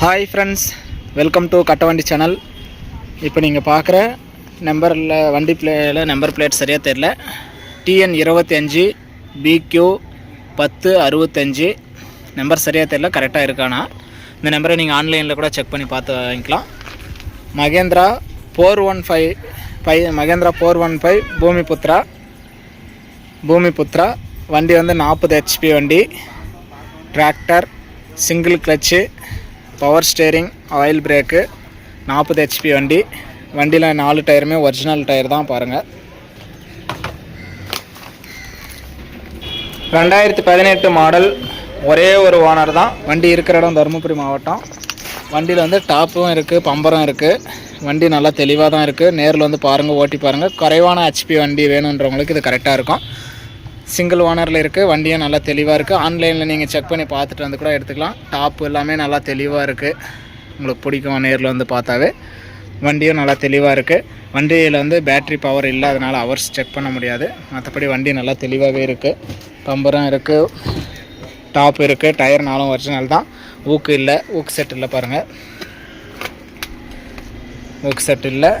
Hi friends welcome to Kattavandi channel இப்போ நீங்கள் பார்க்குற நம்பரில் வண்டி பிளேயில் நம்பர் பிளேட் சரியாக தெரில டிஎன் இருபத்தஞ்சி பிக்யூ பத்து அறுபத்தஞ்சி நம்பர் சரியாக தெரில கரெக்டாக இருக்கானா? இந்த நம்பரை நீங்கள் ஆன்லைனில் கூட செக் பண்ணி பார்த்து வாங்கிக்கலாம். Mahindra four one five five Mahindra four one five Bhumiputra. Bhumiputra வண்டி வந்து நாற்பது ஹெச்பி வண்டி. Tractor single clutch power steering oil brake நாற்பது ஹெச்பி வண்டி. வண்டியில் நாலு டயருமே ஒரிஜினல் டயர் தான் பாருங்கள் ரெண்டாயிரத்தி பதினெட்டு மாடல் ஒரே ஒரு ஓனர் தான். வண்டி இருக்கிற இடம் தருமபுரி மாவட்டம். வண்டியில் வந்து டாப்பும் இருக்குது பம்பரும் இருக்குது வண்டி நல்லா தெளிவாக தான் இருக்குது நேரில் வந்து பாருங்கள் ஓட்டி பாருங்கள் குறைவான ஹெச்பி வண்டி வேணுன்றவங்களுக்கு இது கரெக்டாக இருக்கும். சிங்கிள் ஓனரில் இருக்குது வண்டியும் நல்லா தெளிவாக இருக்குது ஆன்லைனில் நீங்கள் செக் பண்ணி பார்த்துட்டு வந்து கூட எடுத்துக்கலாம். டாப் எல்லாமே நல்லா தெளிவாக இருக்குது உங்களுக்கு பிடிக்கும் நேரில் வந்து பார்த்தாவே. வண்டியும் நல்லா தெளிவாக இருக்குது வண்டியில் வந்து பேட்ரி பவர் இல்லை அதனால் ஹவர்ஸ் செக் பண்ண முடியாது. மற்றபடி வண்டி நல்லா தெளிவாகவே இருக்குது பம்பரும் இருக்குது டாப் இருக்குது டயர் நாலும் ஒரிஜினல் தான். ஊக்கு இல்லை. ஊக்கு செட் இல்லை பாருங்கள் ஊக்கு செட் இல்லை.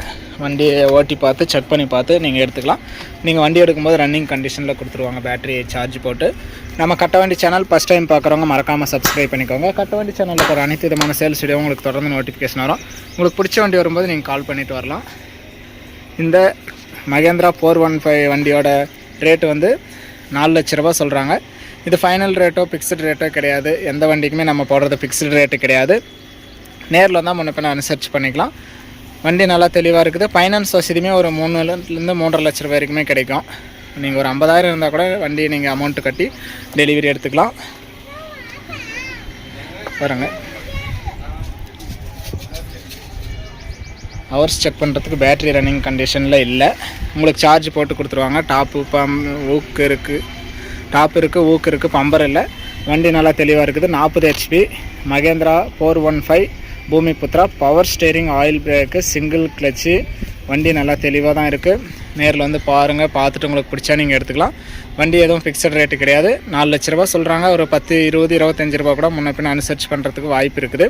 வண்டியை ஓட்டி பார்த்து செக் பண்ணி பார்த்து நீங்கள் எடுத்துக்கலாம். நீங்கள் வண்டி எடுக்கும்போது ரன்னிங் கண்டிஷனில் கொடுத்துருவாங்க. பேட்டரி சார்ஜ் போட்டு. நம்ம கட்ட வண்டி சேனல் ஃபஸ்ட் டைம் பார்க்குறவங்க மறக்காமல் சப்ஸ்கிரைப் பண்ணிக்கோங்க. கட்ட வண்டி சேனலில் இருக்கிற அனைத்து விதமான சேல்ஸ் வீடியோ உங்களுக்கு தொடர்ந்து நோட்டிஃபிகேஷன் வரும். உங்களுக்கு பிடிச்ச வண்டி வரும்போது நீங்கள் கால் பண்ணிவிட்டு வரலாம். இந்த மகேந்திரா ஃபோர் ஒன் ஃபைவ் வண்டியோட ரேட்டு வந்து நாலு லட்ச ரூபா சொல்கிறாங்க இது ஃபைனல் ரேட்டோ ஃபிக்ஸ்டு ரேட்டோ கிடையாது. எந்த வண்டிக்குமே நம்ம போடுறது ஃபிக்ஸ்டு ரேட்டு கிடையாது. நேரில் வந்தால் முன்ன பின்ன அனுசரிச்சு பண்ணிக்கலாம். வண்டி நல்லா தெளிவாக இருக்குது. ஃபைனான்ஸ் வசதியுமே ஒரு மூணுலேருந்து மூன்றரை லட்ச ரூபாய் வரைக்குமே கிடைக்கும். நீங்கள் ஒரு ஐம்பதாயிரம் இருந்தால் கூட வண்டி நீங்கள் அமௌண்ட்டு கட்டி டெலிவரி எடுத்துக்கலாம். பாருங்க. ஹவர்ஸ் செக் பண்ணுறதுக்கு பேட்டரி ரன்னிங் கண்டிஷனில் இல்லை. உங்களுக்கு சார்ஜ் போட்டு கொடுத்துருவாங்க. டாப்பு பம் ஊக்கு இருக்குது டாப் இருக்குது ஊக்கு இருக்குது பம்பர் இல்லை. வண்டி நல்லா தெளிவாக இருக்குது. நாற்பது HP Mahindra four one five Bhumiputra power steering oil brake single clutch வண்டி நல்லா தெளிவாக தான் இருக்குது நேரில் வந்து பாருங்கள் பார்த்துட்டு உங்களுக்கு பிடிச்சா நீங்கள் எடுத்துக்கலாம். வண்டி எதுவும் ஃபிக்ஸட் ரேட்டு கிடையாது. நாலு லட்ச ரூபா சொல்கிறாங்க ஒரு பத்து இருபது இருபத்தஞ்சி ரூபா கூட முன்ன பின்ன அனுசரிச்சு பண்ணுறதுக்கு வாய்ப்பு இருக்குது.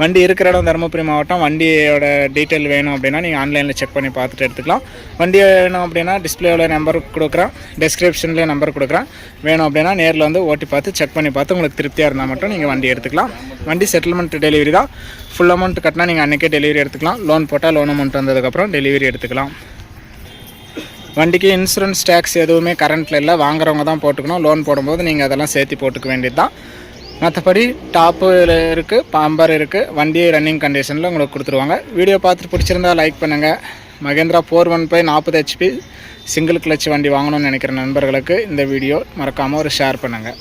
வண்டி இருக்கிற இடம் தருமபுரி மாவட்டம். வண்டியோட டீட்டெயில் வேணும் அப்படின்னா நீங்கள் ஆன்லைனில் செக் பண்ணி பார்த்துட்டு எடுத்துக்கலாம். வண்டி வேணும் அப்படின்னா டிஸ்பிளேவில் நம்பர் கொடுக்குறேன். டிஸ்கிரிப்ஷன்லேயே நம்பர் கொடுக்குறேன். வேணும் அப்படின்னா நேரில் வந்து ஓட்டி பார்த்து செக் பண்ணி பார்த்து உங்களுக்கு திருப்தியாக இருந்தால் மட்டும் நீங்கள் வண்டி எடுத்துக்கலாம். வண்டி செட்டில்மெண்ட் டெலிவரி தான். ஃபுல் அமௌண்ட் கட்டினா நீங்கள் அன்றைக்கே டெலிவரி எடுத்துக்கலாம். லோன் போட்டால் லோன் அமௌண்ட் வந்ததுக்கப்புறம் டெலிவரி எடுத்துக்கலாம். வண்டிக்கு இன்சூரன்ஸ் டேக்ஸ் எதுவுமே கரண்ட்டில் இல்லை. வாங்குறவங்க தான் போட்டுக்கணும். லோன் போடும்போது நீங்கள் அதெல்லாம் சேர்த்து போட்டுக்க வேண்டியது தான். மற்றபடி டாப்பு இருக்குது பம்பர் இருக்குது வண்டி ரன்னிங் கண்டிஷனில் உங்களுக்கு கொடுத்துருவாங்க. வீடியோ பார்த்துட்டு பிடிச்சிருந்தா லைக் பண்ணுங்கள் மகேந்திரா ஃபோர் ஒன் ஃபைவ் நாற்பது ஹெச்பி சிங்கிள் கிளச் வண்டி வாங்கணும்னு நினைக்கிற நண்பர்களுக்கு இந்த வீடியோ மறக்காமல் ஒரு ஷேர் பண்ணுங்கள்